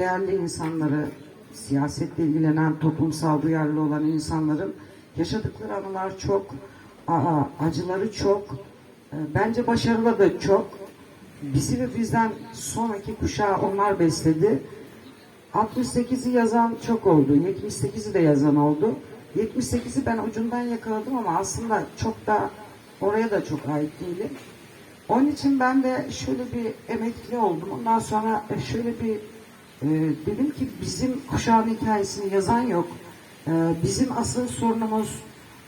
değerli insanları, siyasetle ilgilenen, toplumsal duyarlı olan insanların yaşadıkları anılar çok, aa, acıları çok, e, bence başarılı da çok. Bizi ve bizden sonraki kuşağı onlar besledi. 68'i yazan çok oldu, 78'i de yazan oldu. 78'i ben ucundan yakaladım ama aslında çok da oraya da çok ait değilim. Onun için ben de şöyle bir emekli oldum. Ondan sonra şöyle bir e, dedim ki bizim kuşağın hikayesini yazan yok. E, bizim asıl sorunumuz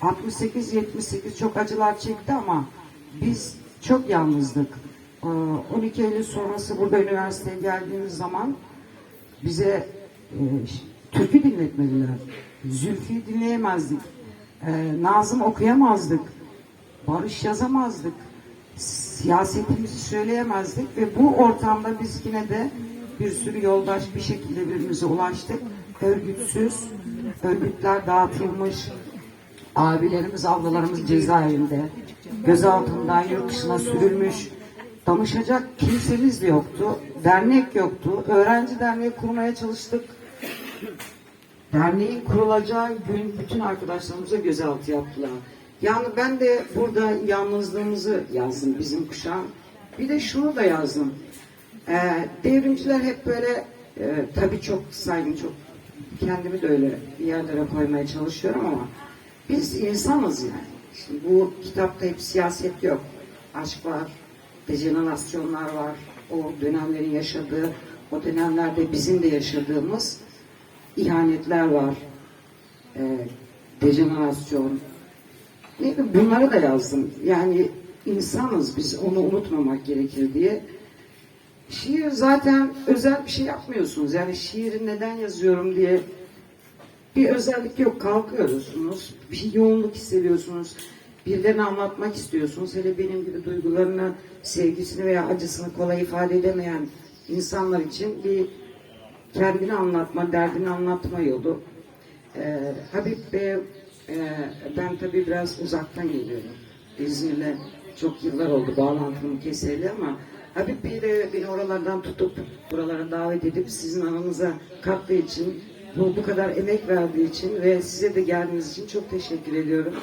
68-78 çok acılar çekti ama biz çok yalnızdık. E, 12 Eylül sonrası burada üniversiteye geldiğimiz zaman bize e, türkü dinletmediler. Zülfü dinleyemezdik. Nazım okuyamazdık. Barış yazamazdık. Siyasetimizi söyleyemezdik ve bu ortamda biz yine de bir sürü yoldaş bir şekilde birbirimize ulaştık. Örgütsüz, örgütler dağıtılmış, abilerimiz, ablalarımız cezaevinde, gözaltından yurt dışına sürülmüş, danışacak kimsemiz de yoktu, dernek yoktu, öğrenci derneği kurmaya çalıştık. Derneğin kurulacağı gün bütün arkadaşlarımıza gözaltı yaptılar. Yani ben de burada yalnızlığımızı yazdım bizim kuşağın. Bir de şunu da yazdım. Ee, devrimciler hep böyle e, tabii çok saygın çok kendimi de öyle bir yerlere koymaya çalışıyorum ama biz insanız yani. Şimdi bu kitapta hep siyaset yok. Aşk var, dejenerasyonlar var. O dönemlerin yaşadığı, o dönemlerde bizim de yaşadığımız ihanetler var. Ee, dejenerasyon. Bunları da yazdım. Yani insanız biz onu unutmamak gerekir diye. Şiir zaten özel bir şey yapmıyorsunuz. Yani şiiri neden yazıyorum diye bir özellik yok. Kalkıyorsunuz. Bir yoğunluk hissediyorsunuz. Birilerine anlatmak istiyorsunuz. Hele benim gibi duygularını, sevgisini veya acısını kolay ifade edemeyen insanlar için bir kendini anlatma, derdini anlatma yolu. Ee, Habib Bey, e, ben tabii biraz uzaktan geliyorum. İzmir'le çok yıllar oldu bağlantımı keseli ama Habib Bey de beni oralardan tutup buralara davet edip sizin anınıza kattığı için bu, bu kadar emek verdiği için ve size de geldiğiniz için çok teşekkür ediyorum.